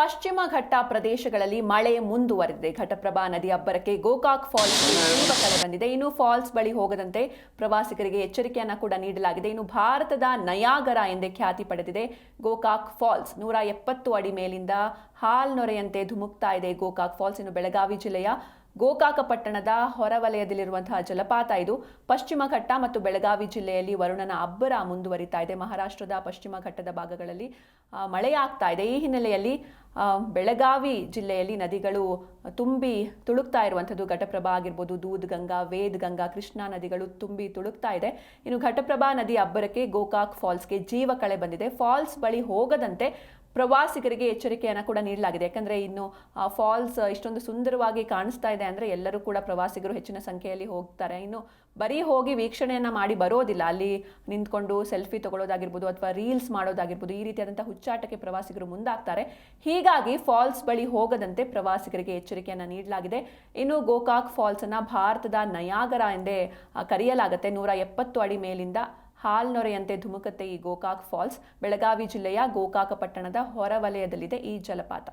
ಪಶ್ಚಿಮ ಘಟ್ಟ ಪ್ರದೇಶಗಳಲ್ಲಿ ಮಳೆ ಮುಂದುವರೆದಿದೆ. ಘಟಪ್ರಭಾ ನದಿ ಅಬ್ಬರಕ್ಕೆ ಗೋಕಾಕ್ ಫಾಲ್ಸ್ ತುಂಬ ಕಳೆ ಬಂದಿದೆ. ಇನ್ನು ಫಾಲ್ಸ್ ಬಳಿ ಹೋಗದಂತೆ ಪ್ರವಾಸಿಗರಿಗೆ ಎಚ್ಚರಿಕೆಯನ್ನು ಕೂಡ ನೀಡಲಾಗಿದೆ. ಇನ್ನು ಭಾರತದ ನಯಾಗರ ಎಂದೇ ಖ್ಯಾತಿ ಪಡೆದಿದೆ. ಗೋಕಾಕ್ ಫಾಲ್ಸ್ ನೂರ ಎಪ್ಪತ್ತು ಅಡಿ ಮೇಲಿಂದ ಹಾಲ್ನೊರೆಯಂತೆ ಧುಮುಕ್ತಾ ಇದೆ ಗೋಕಾಕ್ ಫಾಲ್ಸ್ ಇನ್ನು ಬೆಳಗಾವಿ ಜಿಲ್ಲೆಯ ಗೋಕಾಕ ಪಟ್ಟಣದ ಹೊರವಲಯದಲ್ಲಿರುವಂತಹ ಜಲಪಾತ ಇದು. ಪಶ್ಚಿಮ ಘಟ್ಟ ಮತ್ತು ಬೆಳಗಾವಿ ಜಿಲ್ಲೆಯಲ್ಲಿ ವರುಣನ ಅಬ್ಬರ ಮುಂದುವರಿತಾ ಇದೆ. ಮಹಾರಾಷ್ಟ್ರದ ಪಶ್ಚಿಮ ಘಟ್ಟದ ಭಾಗಗಳಲ್ಲಿ ಮಳೆಯಾಗ್ತಾ ಇದೆ. ಈ ಹಿನ್ನೆಲೆಯಲ್ಲಿ ಬೆಳಗಾವಿ ಜಿಲ್ಲೆಯಲ್ಲಿ ನದಿಗಳು ತುಂಬಿ ತುಳುಕ್ತಾ ಇರುವಂಥದ್ದು ಘಟಪ್ರಭಾ ಆಗಿರ್ಬೋದು. ದೂದ್ ಗಂಗಾ, ವೇದ್ ಗಂಗಾ, ಕೃಷ್ಣಾ ನದಿಗಳು ತುಂಬಿ ತುಳುಕ್ತಾ ಇದೆ. ಇನ್ನು ಘಟಪ್ರಭಾ ನದಿ ಅಬ್ಬರಕ್ಕೆ ಗೋಕಾಕ್ ಫಾಲ್ಸ್ಗೆ ಜೀವ ಕಳೆ ಬಂದಿದೆ. ಫಾಲ್ಸ್ ಬಳಿ ಹೋಗದಂತೆ ಪ್ರವಾಸಿಗರಿಗೆ ಎಚ್ಚರಿಕೆಯನ್ನು ಕೂಡ ನೀಡಲಾಗಿದೆ. ಯಾಕಂದರೆ ಇನ್ನು ಫಾಲ್ಸ್ ಇಷ್ಟೊಂದು ಸುಂದರವಾಗಿ ಕಾಣಿಸ್ತಾ ಇದೆ ಅಂದರೆ ಎಲ್ಲರೂ ಕೂಡ ಪ್ರವಾಸಿಗರು ಹೆಚ್ಚಿನ ಸಂಖ್ಯೆಯಲ್ಲಿ ಹೋಗ್ತಾರೆ. ಇನ್ನು ಬರೀ ಹೋಗಿ ವೀಕ್ಷಣೆಯನ್ನು ಮಾಡಿ ಬರೋದಿಲ್ಲ. ಅಲ್ಲಿ ನಿಂತ್ಕೊಂಡು ಸೆಲ್ಫಿ ತಗೊಳ್ಳೋದಾಗಿರ್ಬೋದು ಅಥವಾ ರೀಲ್ಸ್ ಮಾಡೋದಾಗಿರ್ಬೋದು ಈ ರೀತಿಯಾದಂಥ ಹುಚ್ಚಾಟಕ್ಕೆ ಪ್ರವಾಸಿಗರು ಮುಂದಾಗ್ತಾರೆ. ಹೀಗಾಗಿ ಫಾಲ್ಸ್ ಬಳಿ ಹೋಗದಂತೆ ಪ್ರವಾಸಿಗರಿಗೆ ಎಚ್ಚರಿಕೆಯನ್ನು ನೀಡಲಾಗಿದೆ. ಇನ್ನು ಗೋಕಾಕ್ ಫಾಲ್ಸನ್ನು ಭಾರತದ ನಯಾಗರ ಎಂದೇ ಕರೆಯಲಾಗುತ್ತೆ. ನೂರ ಎಪ್ಪತ್ತು ಅಡಿ ಮೇಲಿಂದ ಹಾಲ್ನೊರೆಯಂತೆ ಧುಮುಕತ್ತೆ ಈ ಗೋಕಾಕ್ ಫಾಲ್ಸ್ ಬೆಳಗಾವಿ ಜಿಲ್ಲೆಯ ಗೋಕಾಕ ಪಟ್ಟಣದ ಹೊರವಲಯದಲ್ಲಿದೆ ಈ ಜಲಪಾತ.